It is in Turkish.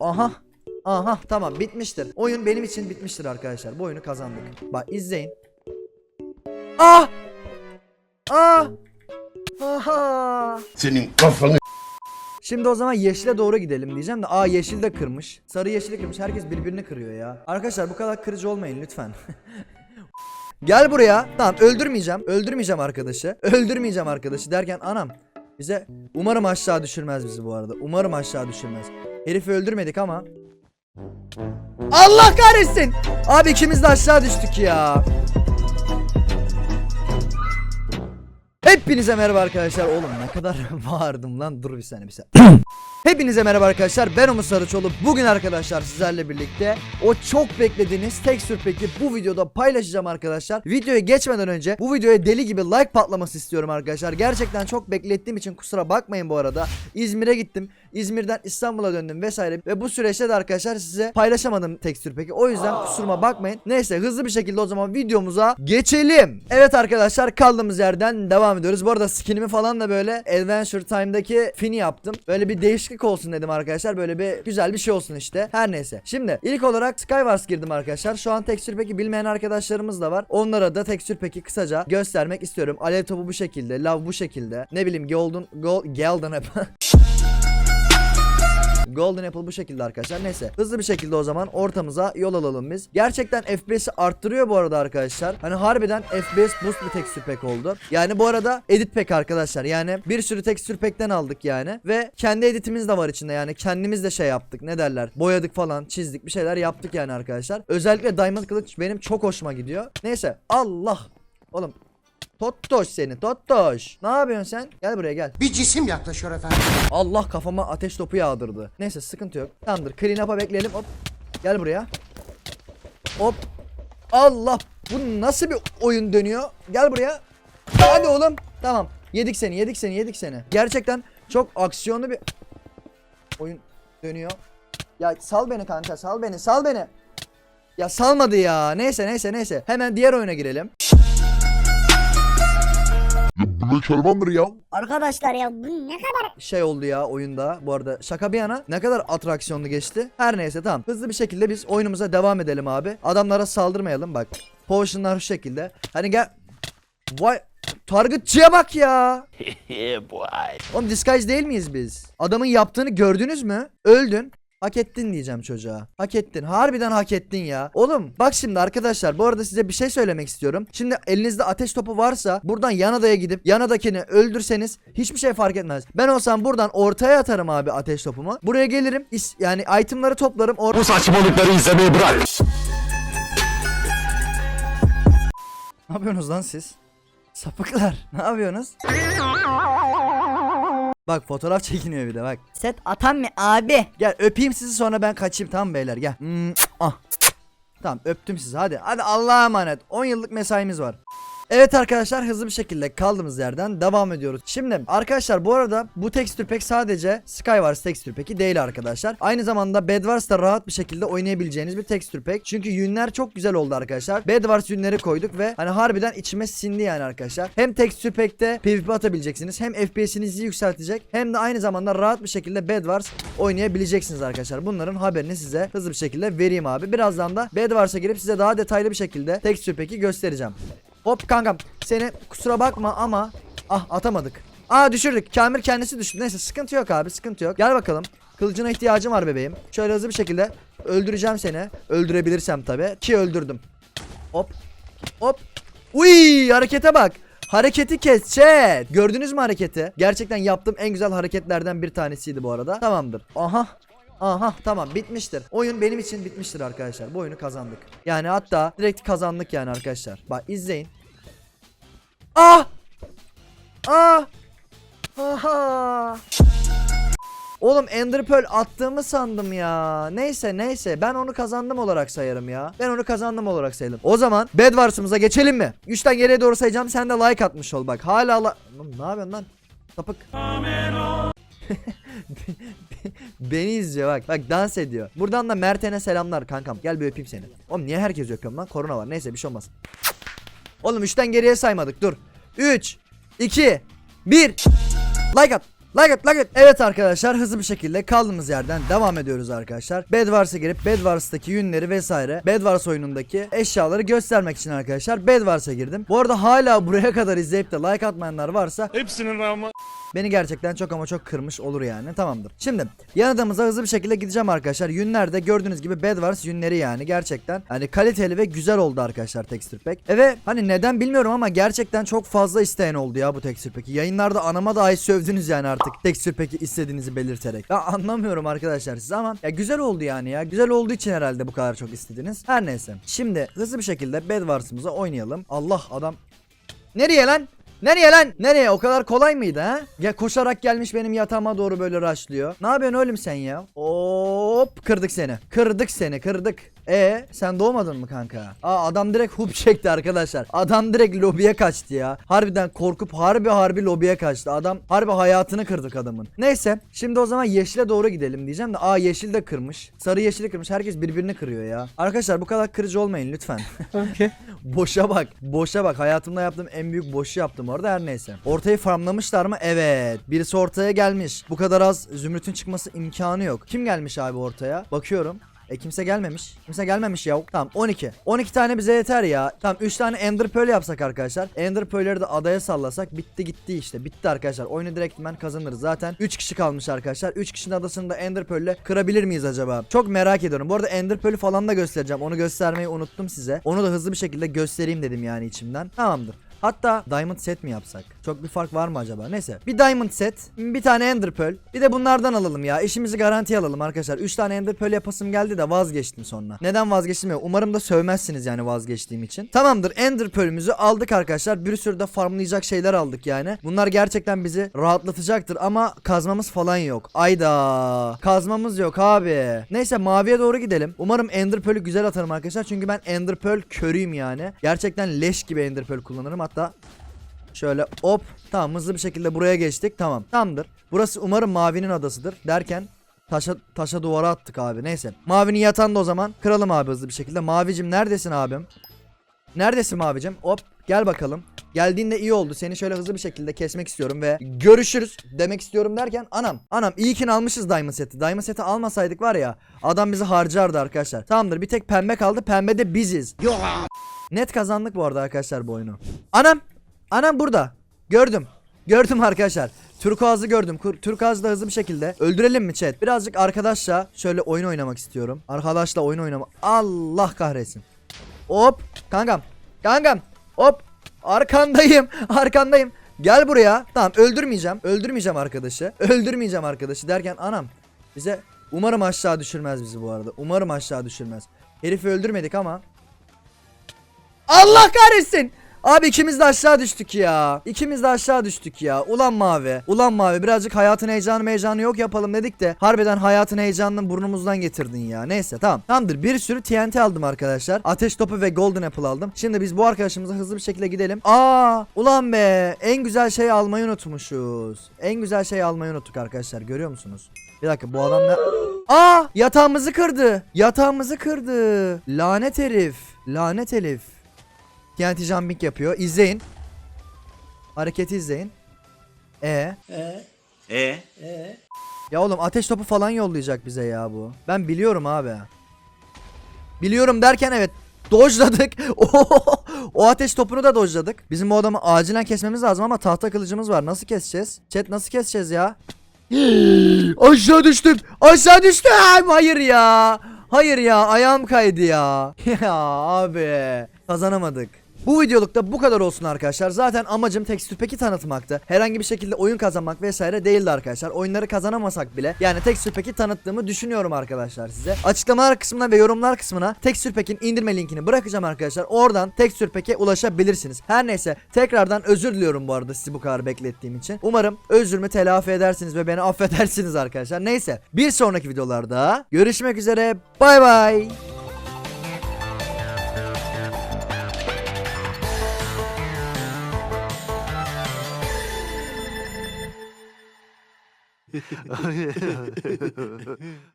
Aha. Aha tamam bitmiştir. Oyun benim için bitmiştir arkadaşlar. Bu oyunu kazandık. Bak izleyin. Ah! Ah! Aha! Senin kafanı Şimdi o zaman yeşile doğru gidelim diyeceğim de aa yeşil de kırmış. Sarı yeşili kırmış. Herkes birbirini kırıyor ya. Arkadaşlar bu kadar kırıcı olmayın lütfen. Gel buraya. Tamam öldürmeyeceğim. Öldürmeyeceğim arkadaşı. Öldürmeyeceğim arkadaşı derken anam bize umarım aşağı düşürmez bizi bu arada. Umarım aşağı düşürmez. Herifi öldürmedik ama Allah kahretsin. Abi ikimiz de aşağı düştük ya. Hepinize merhaba arkadaşlar. Oğlum ne kadar bağırdım lan. Dur bir saniye bir saniye. Hepinize merhaba arkadaşlar. Ben Umut Sarıçoğlu. Bugün arkadaşlar sizlerle birlikte o çok beklediğiniz tekstür peki bu videoda paylaşacağım arkadaşlar. Videoya geçmeden önce bu videoya deli gibi like patlaması istiyorum arkadaşlar. Gerçekten çok beklettiğim için kusura bakmayın bu arada. İzmir'e gittim. İzmir'den İstanbul'a döndüm vesaire. Ve bu süreçte de arkadaşlar size paylaşamadım tekstür peki. O yüzden kusuruma bakmayın. Neyse hızlı bir şekilde o zaman videomuza geçelim. Evet arkadaşlar kaldığımız yerden devam ediyoruz. Bu arada skinimi falan da böyle Adventure Time'daki fini yaptım. Böyle bir değişiklik olsun dedim arkadaşlar. Böyle bir güzel bir şey olsun işte. Her neyse. Şimdi ilk olarak Skywars girdim arkadaşlar. Şu an tekstür peki bilmeyen arkadaşlarımız da var. Onlara da tekstür peki kısaca göstermek istiyorum. Alev topu bu şekilde. Lav bu şekilde. Ne bileyim Golden Gold Golden Apple. Golden Apple bu şekilde arkadaşlar. Neyse hızlı bir şekilde o zaman ortamıza yol alalım biz. Gerçekten FPS'i arttırıyor bu arada arkadaşlar. Hani harbiden FPS boost bir tekstür pack oldu. Yani bu arada edit pack arkadaşlar. Yani bir sürü tekstür pack'ten aldık yani. Ve kendi editimiz de var içinde yani. Kendimiz de şey yaptık. Ne derler? Boyadık falan, çizdik bir şeyler yaptık yani arkadaşlar. Özellikle Diamond Kılıç benim çok hoşuma gidiyor. Neyse Allah. Oğlum Tottoş seni Tottoş. Ne yapıyorsun sen? Gel buraya gel. Bir cisim yaklaşıyor efendim. Allah kafama ateş topu yağdırdı. Neyse sıkıntı yok. Tamamdır. Clean up'a bekleyelim. Hop. Gel buraya. Hop. Allah. Bu nasıl bir oyun dönüyor? Gel buraya. Hadi oğlum. Tamam. Yedik seni, yedik seni, yedik seni. Gerçekten çok aksiyonlu bir oyun dönüyor. Ya sal beni kanka, sal beni, sal beni. Ya salmadı ya. Neyse, neyse, neyse. Hemen diğer oyuna girelim. Bu çorbandır ya. Arkadaşlar ya bu ne kadar şey oldu ya oyunda. Bu arada şaka bir yana ne kadar atraksiyonlu geçti. Her neyse tamam. Hızlı bir şekilde biz oyunumuza devam edelim abi. Adamlara saldırmayalım bak. Potionlar şu şekilde. Hani gel. Vay. Targetçıya bak ya. Oğlum disguise değil miyiz biz? Adamın yaptığını gördünüz mü? Öldün. Hak ettin diyeceğim çocuğa. Hak ettin. Harbiden hak ettin ya. Oğlum bak şimdi arkadaşlar bu arada size bir şey söylemek istiyorum. Şimdi elinizde ateş topu varsa buradan yan adaya gidip yan adakini öldürseniz hiçbir şey fark etmez. Ben olsam buradan ortaya atarım abi ateş topumu. Buraya gelirim. is- yani itemları toplarım. Or Bu saçmalıkları izlemeyi bırak. ne yapıyorsunuz lan siz? Sapıklar. Ne yapıyorsunuz? Bak fotoğraf çekiniyor bir de bak. set atan mı abi? Gel öpeyim sizi sonra ben kaçayım tamam beyler gel. Hmm, ah. Tamam öptüm sizi hadi. Hadi Allah'a emanet. 10 yıllık mesaimiz var. Evet arkadaşlar hızlı bir şekilde kaldığımız yerden devam ediyoruz. Şimdi arkadaşlar bu arada bu tekstür pek sadece Skywars tekstür peki değil arkadaşlar. Aynı zamanda Bedwars'ta rahat bir şekilde oynayabileceğiniz bir tekstür pek. Çünkü yünler çok güzel oldu arkadaşlar. Bedwars yünleri koyduk ve hani harbiden içime sindi yani arkadaşlar. Hem tekstür pekte PvP atabileceksiniz hem FPS'inizi yükseltecek hem de aynı zamanda rahat bir şekilde Bedwars oynayabileceksiniz arkadaşlar. Bunların haberini size hızlı bir şekilde vereyim abi. Birazdan da Bedwars'a girip size daha detaylı bir şekilde tekstür peki göstereceğim. Hop kankam seni kusura bakma ama ah atamadık. Aa düşürdük. Kamil kendisi düştü. Neyse sıkıntı yok abi sıkıntı yok. Gel bakalım. Kılıcına ihtiyacım var bebeğim. Şöyle hızlı bir şekilde öldüreceğim seni. Öldürebilirsem tabi. Ki öldürdüm. Hop. Hop. Uy harekete bak. Hareketi kes chat. Gördünüz mü hareketi? Gerçekten yaptığım en güzel hareketlerden bir tanesiydi bu arada. Tamamdır. Aha. Aha tamam bitmiştir. Oyun benim için bitmiştir arkadaşlar. Bu oyunu kazandık. Yani hatta direkt kazandık yani arkadaşlar. Bak izleyin. Ah! Ah! Aha! Oğlum Ender Pearl attığımı sandım ya. Neyse neyse ben onu kazandım olarak sayarım ya. Ben onu kazandım olarak sayalım. O zaman Bedwars'ımıza geçelim mi? 3'ten geriye doğru sayacağım. Sen de like atmış ol bak. Hala la... Oğlum, ne yapıyorsun lan? Sapık. Beni izliyor bak. Bak dans ediyor. Buradan da Mert'ene selamlar kankam. Gel bir öpeyim seni. Oğlum niye herkes öpüyorum lan? Korona var. Neyse bir şey olmaz. Oğlum 3'ten geriye saymadık. Dur. 3 2 1 Like at. Like it. Evet arkadaşlar hızlı bir şekilde kaldığımız yerden devam ediyoruz arkadaşlar. Bedwars'a girip Bedwars'taki yünleri vesaire Bedwars oyunundaki eşyaları göstermek için arkadaşlar Bedwars'a girdim. Bu arada hala buraya kadar izleyip de like atmayanlar varsa Hepsinin ama. Beni gerçekten çok ama çok kırmış olur yani. Tamamdır. Şimdi yan adamıza hızlı bir şekilde gideceğim arkadaşlar. Yünlerde gördüğünüz gibi Bedwars yünleri yani gerçekten hani kaliteli ve güzel oldu arkadaşlar tekstür pack. E ve hani neden bilmiyorum ama gerçekten çok fazla isteyen oldu ya bu tekstür pack'i. Yayınlarda anama dahi sövdünüz yani artık tekstür pack'i istediğinizi belirterek. Ya anlamıyorum arkadaşlar siz ama ya güzel oldu yani ya. Güzel olduğu için herhalde bu kadar çok istediniz. Her neyse. Şimdi hızlı bir şekilde Bedwars'ımıza oynayalım. Allah adam Nereye lan? Nereye lan? Nereye? O kadar kolay mıydı ha? Ya koşarak gelmiş benim yatağıma doğru böyle rushlıyor. Ne yapıyorsun oğlum sen ya? Hop kırdık seni. Kırdık seni kırdık. E sen doğmadın mı kanka? Aa adam direkt hoop çekti arkadaşlar. Adam direkt lobiye kaçtı ya. Harbiden korkup harbi harbi lobiye kaçtı. Adam harbi hayatını kırdık adamın. Neyse şimdi o zaman yeşile doğru gidelim diyeceğim de aa yeşil de kırmış. Sarı yeşili kırmış. Herkes birbirini kırıyor ya. Arkadaşlar bu kadar kırıcı olmayın lütfen. Boşa bak. Boşa bak. Hayatımda yaptığım en büyük boşu yaptım orada her neyse. Ortayı farmlamışlar mı? Evet. Birisi ortaya gelmiş. Bu kadar az zümrütün çıkması imkanı yok. Kim gelmiş abi ortaya? Bakıyorum. E kimse gelmemiş. Kimse gelmemiş ya. Tamam 12. 12 tane bize yeter ya. Tamam 3 tane Ender Pearl yapsak arkadaşlar. Ender Pearl'leri de adaya sallasak bitti gitti işte. Bitti arkadaşlar. Oyunu direkt ben kazanırız. Zaten 3 kişi kalmış arkadaşlar. 3 kişinin adasını da Ender Pearl'le kırabilir miyiz acaba? Çok merak ediyorum. Bu arada Ender Pearl'ü falan da göstereceğim. Onu göstermeyi unuttum size. Onu da hızlı bir şekilde göstereyim dedim yani içimden. Tamamdır. Hatta Diamond set mi yapsak? Çok bir fark var mı acaba? Neyse. Bir Diamond set, bir tane Ender Pearl. Bir de bunlardan alalım ya. İşimizi garantiye alalım arkadaşlar. 3 tane Ender Pearl yapasım geldi de vazgeçtim sonra. Neden vazgeçtim ya? Umarım da sövmezsiniz yani vazgeçtiğim için. Tamamdır. Ender Pearl'ümüzü aldık arkadaşlar. Bir sürü de farmlayacak şeyler aldık yani. Bunlar gerçekten bizi rahatlatacaktır ama kazmamız falan yok. Ayda. Kazmamız yok abi. Neyse maviye doğru gidelim. Umarım Ender Pearl'ü güzel atarım arkadaşlar. Çünkü ben Ender Pearl körüyüm yani. Gerçekten leş gibi Ender Pearl kullanırım. Hatta Şöyle hop tamam hızlı bir şekilde buraya geçtik tamam tamamdır burası umarım mavinin adasıdır derken taşa taşa duvara attık abi neyse mavinin yatağında o zaman kıralım abi hızlı bir şekilde mavicim neredesin abim neredesin mavicim hop gel bakalım Geldiğinde iyi oldu. Seni şöyle hızlı bir şekilde kesmek istiyorum ve görüşürüz demek istiyorum derken anam anam iyi ki almışız Diamond seti. Diamond seti almasaydık var ya adam bizi harcardı arkadaşlar. Tamamdır bir tek pembe kaldı. Pembe de biziz. Net kazandık bu arada arkadaşlar bu oyunu. Anam Anam burada. Gördüm. Gördüm arkadaşlar. Turkuaz'ı gördüm. Turkuaz'ı da hızlı bir şekilde öldürelim mi chat? Birazcık arkadaşla şöyle oyun oynamak istiyorum. Arkadaşla oyun oynamak. Allah kahretsin. Hop. Kankam. Kankam. Hop. Arkandayım. Arkandayım. Gel buraya. Tamam öldürmeyeceğim. Öldürmeyeceğim arkadaşı. Öldürmeyeceğim arkadaşı derken anam bize umarım aşağı düşürmez bizi bu arada. Umarım aşağı düşürmez. Herifi öldürmedik ama Allah kahretsin. Abi ikimiz de aşağı düştük ya. İkimiz de aşağı düştük ya. Ulan mavi. Ulan mavi birazcık hayatın heyecanı heyecanı yok yapalım dedik de. Harbiden hayatın heyecanını burnumuzdan getirdin ya. Neyse tamam. Tamamdır bir sürü TNT aldım arkadaşlar. Ateş topu ve golden apple aldım. Şimdi biz bu arkadaşımıza hızlı bir şekilde gidelim. Aa ulan be. En güzel şeyi almayı unutmuşuz. En güzel şeyi almayı unuttuk arkadaşlar. Görüyor musunuz? Bir dakika bu adam ne? Aa yatağımızı kırdı. Yatağımızı kırdı. Lanet herif. Lanet herif. TNT jumping yapıyor. İzleyin. Hareketi izleyin. E E ya oğlum ateş topu falan yollayacak bize ya bu. Ben biliyorum abi. Biliyorum derken evet dojladık. o ateş topunu da dojladık. Bizim bu adamı acilen kesmemiz lazım ama tahta kılıcımız var. Nasıl keseceğiz? Chat nasıl keseceğiz ya? Aşağı düştüm. Aşağı düştüm. Hayır ya. Hayır ya ayağım kaydı ya. Ya abi kazanamadık. Bu videolukta bu kadar olsun arkadaşlar. Zaten amacım tekstür peki tanıtmaktı. Herhangi bir şekilde oyun kazanmak vesaire değildi arkadaşlar. Oyunları kazanamasak bile yani tekstür peki tanıttığımı düşünüyorum arkadaşlar size. Açıklamalar kısmına ve yorumlar kısmına tekstür pekin indirme linkini bırakacağım arkadaşlar. Oradan tekstür peke ulaşabilirsiniz. Her neyse tekrardan özür diliyorum bu arada sizi bu kadar beklettiğim için. Umarım özrümü telafi edersiniz ve beni affedersiniz arkadaşlar. Neyse bir sonraki videolarda görüşmek üzere. Bay bay. yeah.